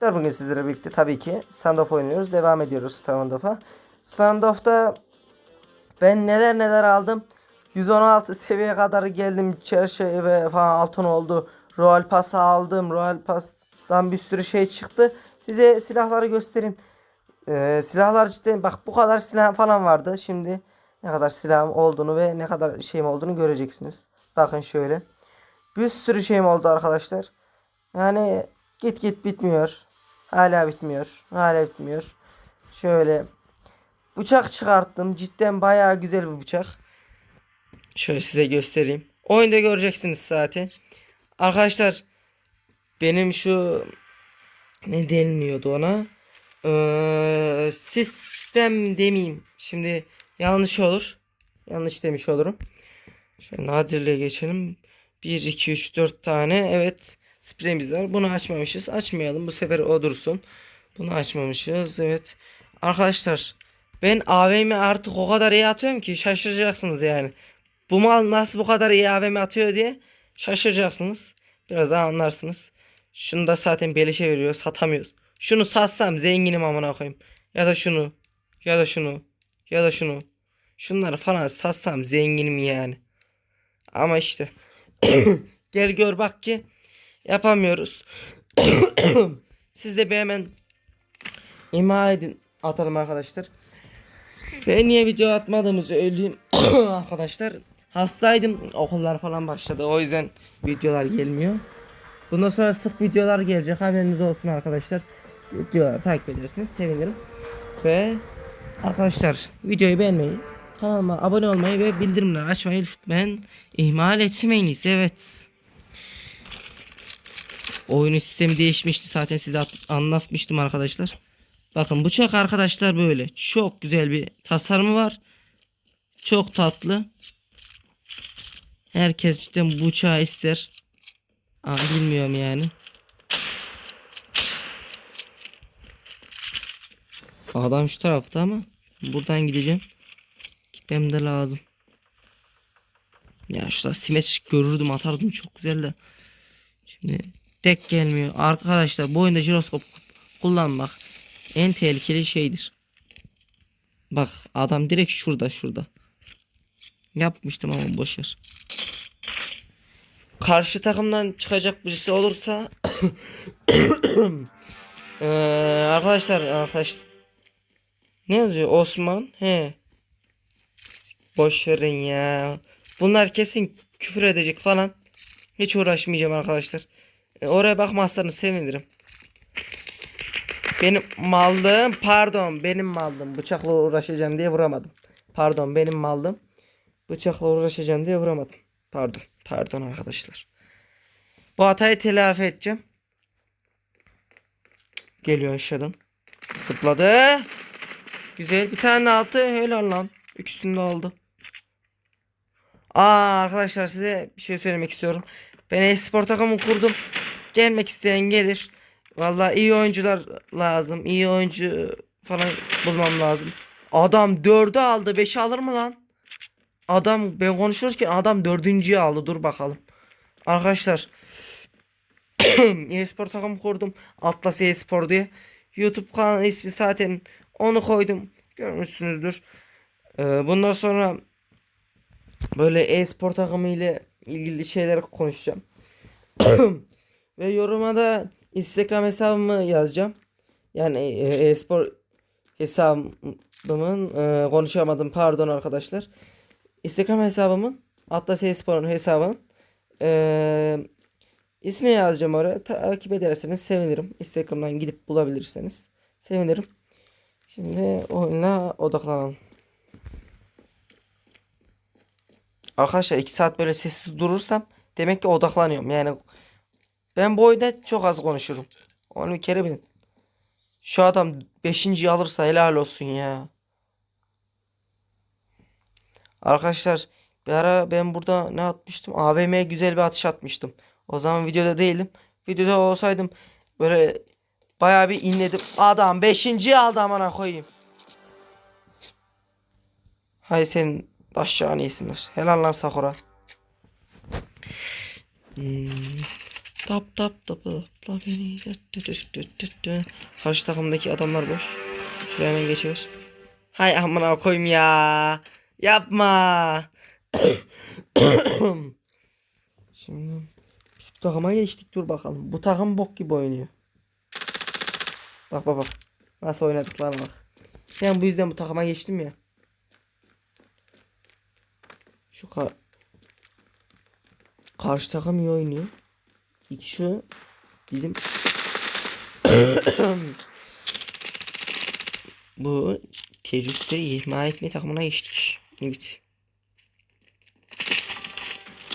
Arkadaşlar bugün sizlerle birlikte tabii ki standoff oynuyoruz. Devam ediyoruz standoff'a. Standoff'ta ben neler neler aldım. 116 seviyeye kadar geldim. Çerçeve falan altın oldu. Royal Pass aldım. Royal Pass'tan bir sürü şey çıktı. Size silahları göstereyim. Ee, silahlar cidden bak bu kadar silah falan vardı. Şimdi ne kadar silahım olduğunu ve ne kadar şeyim olduğunu göreceksiniz. Bakın şöyle. Bir sürü şeyim oldu arkadaşlar. Yani git git bitmiyor. Hala bitmiyor. Hala bitmiyor. Şöyle bıçak çıkarttım. Cidden bayağı güzel bir bıçak. Şöyle size göstereyim. Oyunda göreceksiniz zaten. Arkadaşlar benim şu ne deniliyordu ona? Ee, sistem demeyeyim. Şimdi yanlış olur. Yanlış demiş olurum. Şöyle nadirliğe geçelim. 1, 2, 3, 4 tane. Evet. Spreyimiz var. Bunu açmamışız. Açmayalım. Bu sefer o dursun. Bunu açmamışız. Evet. Arkadaşlar ben AVM artık o kadar iyi atıyorum ki şaşıracaksınız yani. Bu mal nasıl bu kadar iyi AVM atıyor diye şaşıracaksınız. Biraz daha anlarsınız. Şunu da zaten beleşe veriyor. Satamıyoruz. Şunu satsam zenginim amına koyayım. Ya da şunu. Ya da şunu. Ya da şunu. Şunları falan satsam zenginim yani. Ama işte. Gel gör bak ki yapamıyoruz. Siz de bir hemen ima edin atalım arkadaşlar. Ve niye video atmadığımızı söyleyeyim arkadaşlar. Hastaydım okullar falan başladı o yüzden videolar gelmiyor. Bundan sonra sık videolar gelecek haberiniz olsun arkadaşlar. Videoları takip edersiniz sevinirim. Ve arkadaşlar videoyu beğenmeyi, kanalıma abone olmayı ve bildirimleri açmayı lütfen ihmal etmeyiniz. Evet. Oyunun sistemi değişmişti zaten size at- anlatmıştım arkadaşlar. Bakın bıçak arkadaşlar böyle. Çok güzel bir tasarımı var. Çok tatlı. Herkes cidden bıçağı ister. Aa, bilmiyorum yani. Adam şu tarafta ama buradan gideceğim. Gitmem de lazım. Ya şurada simetrik görürdüm atardım çok güzel de. Şimdi tek gelmiyor. Arkadaşlar bu oyunda jiroskop kullanmak en tehlikeli şeydir. Bak adam direkt şurada şurada. Yapmıştım ama boşver. Karşı takımdan çıkacak birisi olursa Eee, arkadaşlar arkadaşlar ne yazıyor Osman he boş verin ya bunlar kesin küfür edecek falan hiç uğraşmayacağım arkadaşlar E, oraya bakmazsanız sevinirim benim mallım pardon benim mallım bıçakla uğraşacağım diye vuramadım pardon benim mallım bıçakla uğraşacağım diye vuramadım pardon pardon arkadaşlar bu hatayı telafi edeceğim Geliyor aşağıdan. Zıpladı. Güzel. Bir tane altı. Helal lan. İkisini de aldı. Aa arkadaşlar size bir şey söylemek istiyorum. Ben e-spor takımı kurdum. Gelmek isteyen gelir. Vallahi iyi oyuncular lazım. İyi oyuncu falan bulmam lazım. Adam 4'ü aldı. 5'i alır mı lan? Adam ben konuşurken adam dördüncüyü aldı. Dur bakalım. Arkadaşlar e-spor takımı kurdum. Atlas e-spor diye. YouTube kanalı ismi zaten onu koydum. Görmüşsünüzdür. Ee, bundan sonra böyle e-spor takımı ile ilgili şeyler konuşacağım. Ve yoruma da Instagram hesabımı yazacağım. Yani e- e-spor hesabımın e, konuşamadım pardon arkadaşlar. Instagram hesabımın Atlas e-spor'un hesabının e, İsmini yazacağım oraya. Takip ederseniz sevinirim. Instagram'dan gidip bulabilirseniz sevinirim. Şimdi oyuna odaklanalım. Arkadaşlar 2 saat böyle sessiz durursam demek ki odaklanıyorum. Yani ben bu oyunda çok az konuşurum. Onu bir kere bilin. Şu adam 5. alırsa helal olsun ya. Arkadaşlar bir ara ben burada ne atmıştım? AVM'ye güzel bir atış atmıştım. O zaman videoda değilim. Videoda olsaydım böyle bayağı bir inledim. Adam 5. aldı amına koyayım. Hay senin aşağı yesinler. Helal lan Sakura. Hmm. Tap tap dö. Karşı takımdaki adamlar boş. Şuraya hemen geçiyoruz. Hay amına koyayım ya. Yapma. Şimdi biz bu takıma geçtik dur bakalım. Bu takım bok gibi oynuyor. Bak bak bak. Nasıl oynadıklarına bak. Ben bu yüzden bu takıma geçtim ya. Şu ka karşı takım iyi oynuyor. İki şu bizim bu teröristleri ihmal etme takımına geçtik. Evet.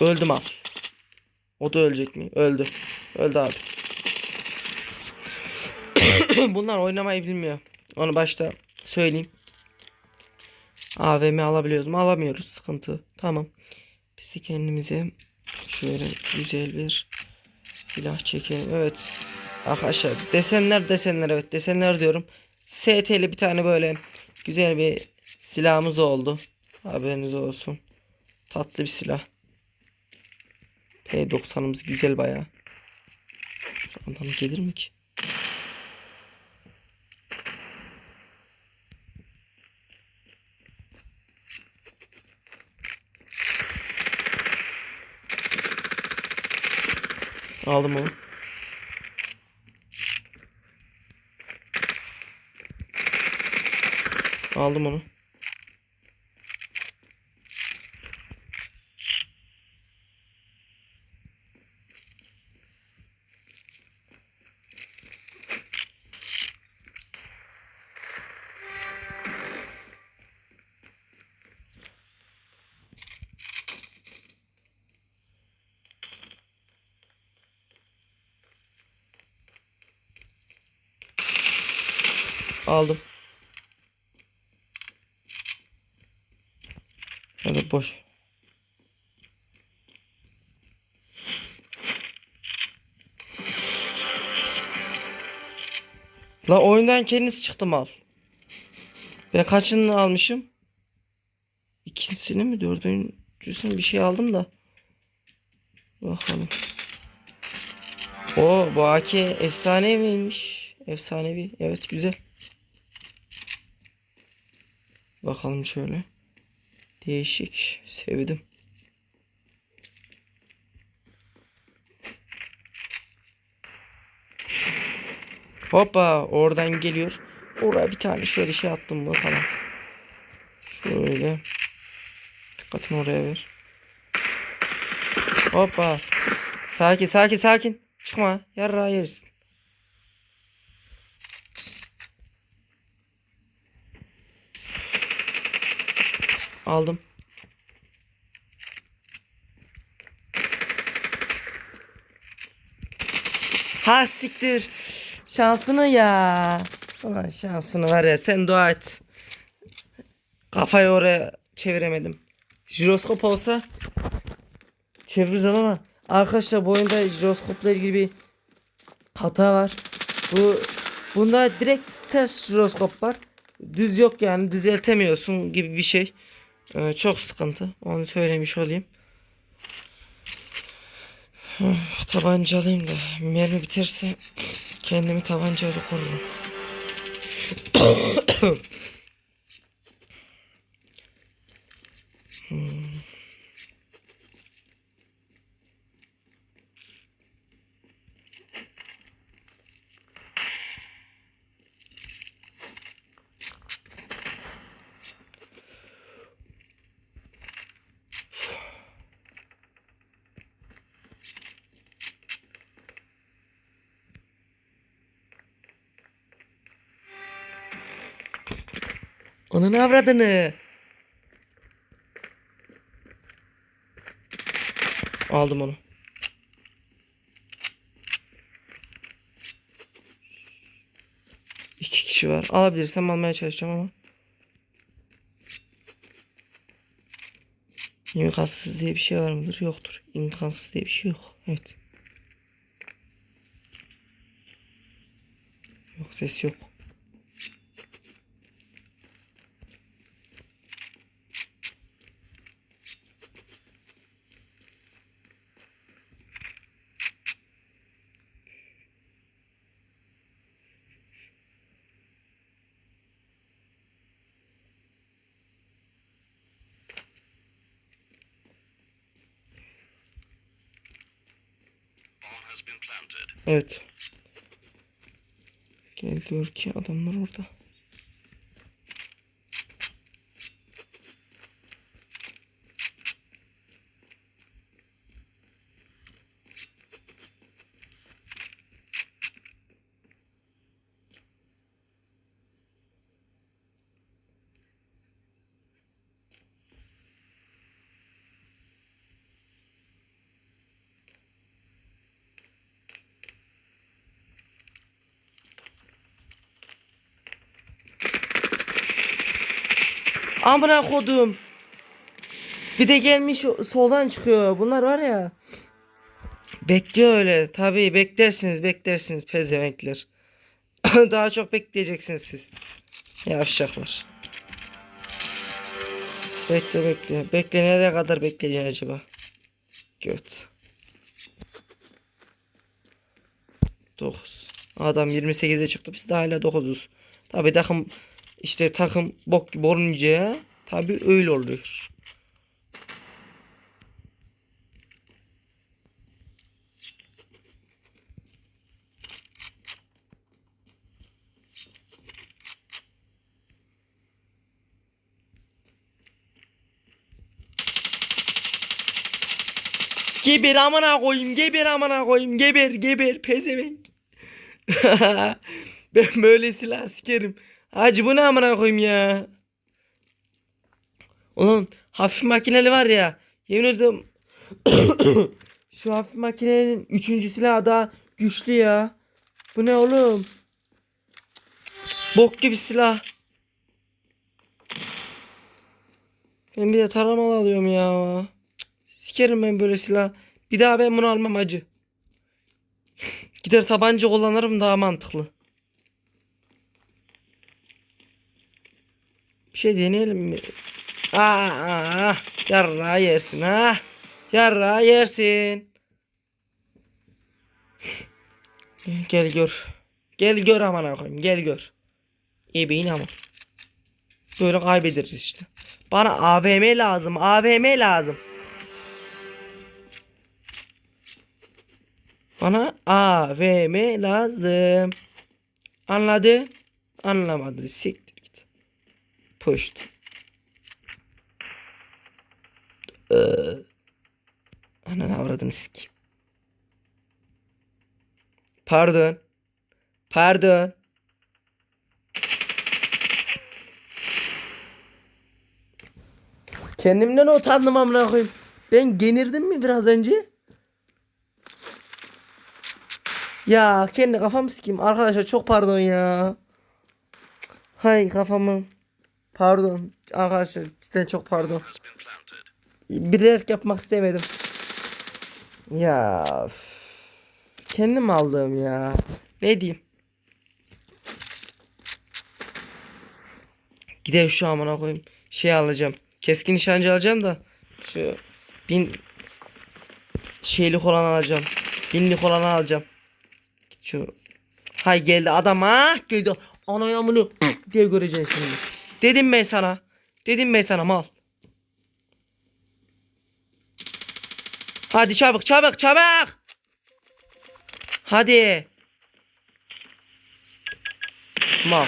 Öldüm abi. O da ölecek mi? Öldü. Öldü abi. Bunlar oynamayı bilmiyor. Onu başta söyleyeyim. AVM alabiliyoruz mu? Alamıyoruz. Sıkıntı. Tamam. Biz de kendimize şöyle güzel bir silah çekelim. Evet. Arkadaşlar desenler desenler evet desenler diyorum. ST'li bir tane böyle güzel bir silahımız oldu. Haberiniz olsun. Tatlı bir silah. P90'ımız güzel bayağı. Adam gelir mi ki? Aldım onu. Aldım onu. Aldım. Evet boş. La oyundan kendisi çıktı mal. Ben kaçını almışım? İkincisini mi dördüncüsünü bir şey aldım da. Bakalım. O bu AK efsaneviymiş. Efsanevi. Evet güzel. Bakalım şöyle. Değişik. Sevdim. Hoppa oradan geliyor. Oraya bir tane şöyle şey attım mı tamam. Şöyle. Dikkatini oraya ver. Hoppa. Sakin sakin sakin. Çıkma. Yarra yersin. Aldım. Ha siktir. Şansını ya. Ulan şansını var ya sen dua et. Kafayı oraya çeviremedim. Jiroskop olsa çevirdim ama arkadaşlar bu oyunda jiroskopla ilgili bir hata var. Bu bunda direkt ters jiroskop var. Düz yok yani düzeltemiyorsun gibi bir şey. Ee, çok sıkıntı. Onu söylemiş olayım. Üf, Tabanca alayım da mermi biterse kendimi tabancayla korurum. Hmm. Onun avradını. Aldım onu. İki kişi var. Alabilirsem almaya çalışacağım ama. İmkansız diye bir şey var mıdır? Yoktur. İmkansız diye bir şey yok. Evet. Yok ses yok. Evet. Gel gör ki adamlar orada. Amına kodum. Bir de gelmiş soldan çıkıyor. Bunlar var ya. Bekliyor öyle. Tabii beklersiniz beklersiniz pezemekler. Daha çok bekleyeceksiniz siz. Yavşaklar. Bekle bekle. Bekle nereye kadar bekleyeceksin acaba? Göt. 9. Adam 28'e çıktı. Biz de hala 9'uz. Tabii takım işte takım bok gibi olunca tabii öyle oluyor. Geber amına koyayım, geber amına koyayım, geber, geber, pezevenk. ben böyle silah sikerim. Hacı bu ne amına koyayım ya. Ulan hafif makineli var ya. Yemin ederim. Şu hafif makinenin üçüncü silahı daha güçlü ya. Bu ne oğlum? Bok gibi silah. Ben bir de taramalı alıyorum ya. Sikerim ben böyle silah. Bir daha ben bunu almam acı. Gider tabanca kullanırım daha mantıklı. Şey deneyelim mi? Aa, aa, yarra yersin ha. Yarra yersin. Gel gör. Gel gör aman koyayım. Gel gör. İyi ama. Böyle kaybederiz işte. Bana AVM lazım. AVM lazım. Bana AVM lazım. Anladı? Anlamadı. Siktir. Pushed. Ee, ananı avradını sikeyim. Pardon. Pardon. Kendimden utandım amına koyayım. Ben genirdim mi biraz önce? Ya kendi kafamı sikeyim. Arkadaşlar çok pardon ya. Hay kafamı. Pardon. Arkadaşlar cidden çok pardon. Bilerek yapmak istemedim. Ya. Kendim aldım ya. Ne diyeyim? Gidelim şu amına koyayım. Şey alacağım. Keskin nişancı alacağım da. Şu bin şeylik olan alacağım. Binlik olan alacağım. Şu hay geldi adam ha geldi. Ana yamını diye göreceksin şimdi. Dedim ben sana. Dedim ben sana mal. Hadi çabuk çabuk çabuk. Hadi. Mal.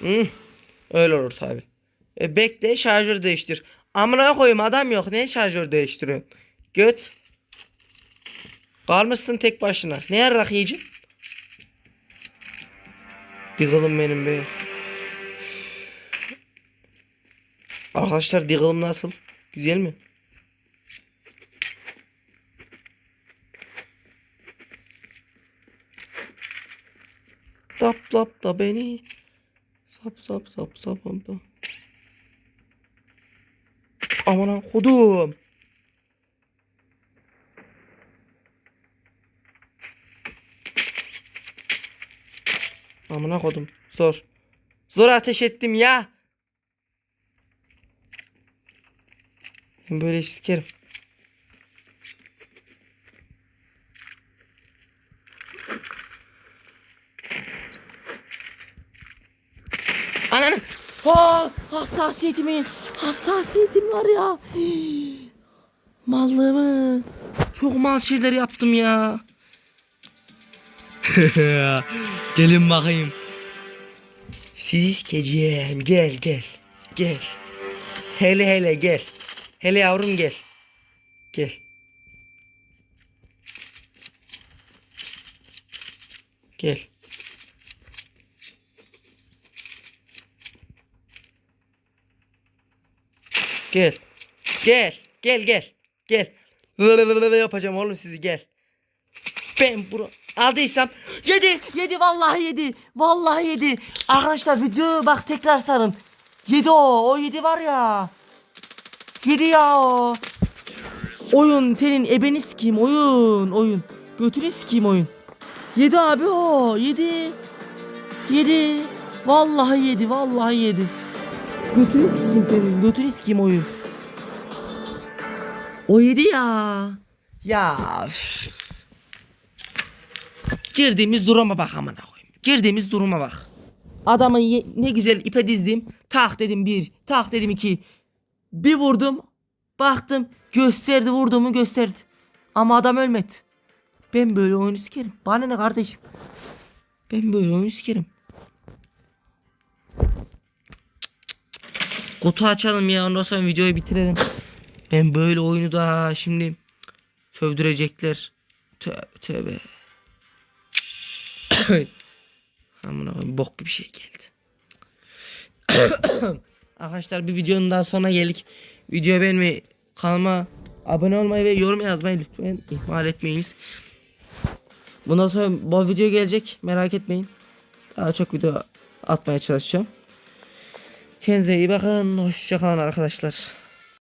Hı. Öyle olur tabi. E bekle şarjör değiştir. Amına koyayım adam yok. Ne şarjör değiştiriyor? Göt. Kalmışsın tek başına. Ne yarrak yiyeceksin? Diggle'ım benim be. Arkadaşlar Diggle'ım nasıl? Güzel mi? Sap sap da beni. Sap sap sap sap da. Aman kodum. Amına kodum. Zor. Zor ateş ettim ya. Ben böyle sikerim. Ananı. Ha, hassasiyetimi. Hassasiyetim var ya. Hii. Mallığımı. Çok mal şeyler yaptım ya. Gelin bakayım. Sizi sikeceğim. Gel gel. Gel. Hele hele gel. Hele yavrum gel. Gel. Gel. Gel. Gel. Gel gel. Gel. Lılılılılı yapacağım oğlum sizi gel. Ben bunu aldıysam Yedi. Yedi vallahi yedi. Vallahi yedi. Arkadaşlar video bak tekrar sarın. Yedi o. O yedi var ya. Yedi ya. Oyun senin ebeni sikeyim oyun. Oyun. Götünü sikeyim oyun. Yedi abi o. Yedi. Yedi. Vallahi yedi. Vallahi yedi. Götünü sikeyim senin. Götünü sikeyim oyun. O yedi ya. Ya. Girdiğimiz duruma bak amına koyayım. Girdiğimiz duruma bak. Adamı ne güzel ipe dizdim. Tak dedim bir, tak dedim iki. Bir vurdum. Baktım gösterdi vurduğumu gösterdi. Ama adam ölmedi. Ben böyle oyunu sikerim. Bana ne kardeşim? Ben böyle oyunu sikerim. Kutu açalım ya ondan sonra videoyu bitirelim. Ben böyle oyunu da şimdi sövdürecekler. Tövbe tövbe. Amına bok gibi şey geldi. Arkadaşlar bir videonun daha sonuna geldik. Videoyu beğenmeyi, kanalıma abone olmayı ve yorum yazmayı lütfen ihmal etmeyiniz. Bundan sonra bu video gelecek merak etmeyin. Daha çok video atmaya çalışacağım. Kendinize iyi bakın. Hoşçakalın arkadaşlar.